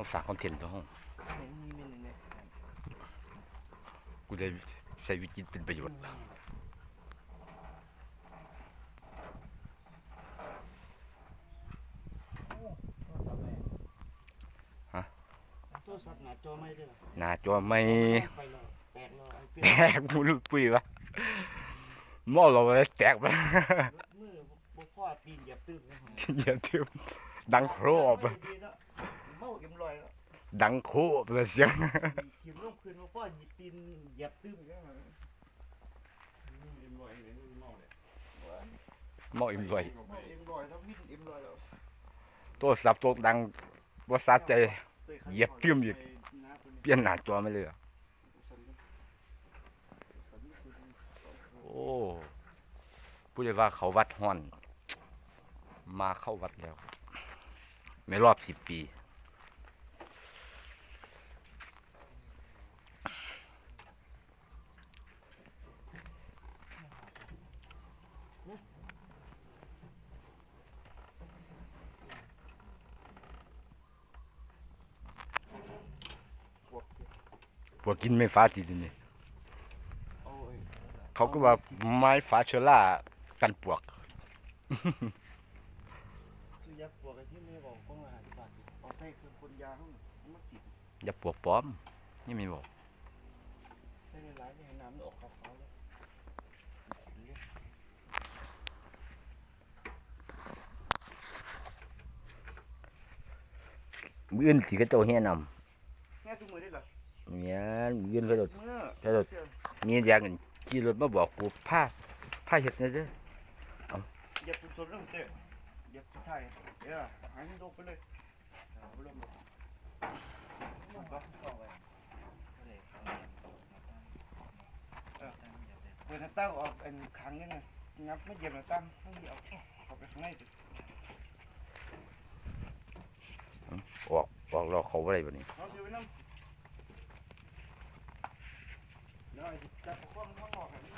ต้องฝากคอนเทนต์ตัวห้องเห็นมีเมนเนี่ยกูได้ใช้วิจิตรเป็นประโยชน์โทรศัพท์หน้าจอไม่ได้หรอหน้าจอไม่ไปแล้วแตกแล้วไอ้เปี้แตกมูลูกปุยวะหม้อเราเลยแตกไปมือบ่พ่อตีนเหยียบตื้มเลยอย่าเทียมดังโครบ ดังโคบเลยเสียงทีมลงคืนบ่พ่อหยิบตีนเหยียบตื้มแล้วเอ็มลอยเลยเมาเลยหม้ออิ่มรวยเมาเอ็มลอยแล้ววิ่งเอ็มลอยแล้วโทรศัพท์ตัวดังว่าสะใจเหยียบตื้มอีกเปลี่ยนหน้าจอไม่เลยเหรอโอ้พูดเลยว่าเขาวัดฮ้อน มาเข้าวัดแล้ว ไม่รอบสิบปี พวกกินไม่ฟ้าติดนี่โอ้ยเขาก็ว่าไม้ฟ้าเชอร่ากันปวกคือยักษ์ปวกไอ้ที่ไม่บอกกล้องละห้าสิบบาทเอาให้คือคนยาห้องมันติดอย่าปวกปลอม นี่ไม่บอกใช้ในร้านเนี่ยน้ำมันออกขาวๆแล้วมืออื่นสีกระโจเฮียนแง่ทุกมือได้เหรอำ เนี่ยมืออื่นกระโจเมื่อกระโดดมีอย่างอื่นขี่รถมาบอกกูผ้าผ้าเห็ดเนี่ยเด้อเหยียบสุดๆเรื่องเตะเหยียบสุดท้ายเดี๋ยวหายลงไปเลยเอาลงมาลงก็เข้าไปเออเปิดหน้าต่างออกอันขังนี่นะงับไม่เหยียบหน้าต่างต้องเหยียบเข้าไปข้างในดิออกออกเราเขาอะไรแบบนี้ เอาอยู่ไว้น้ำเดี๋ยวไอ้ จับข้อมนข้างนอกให้มัน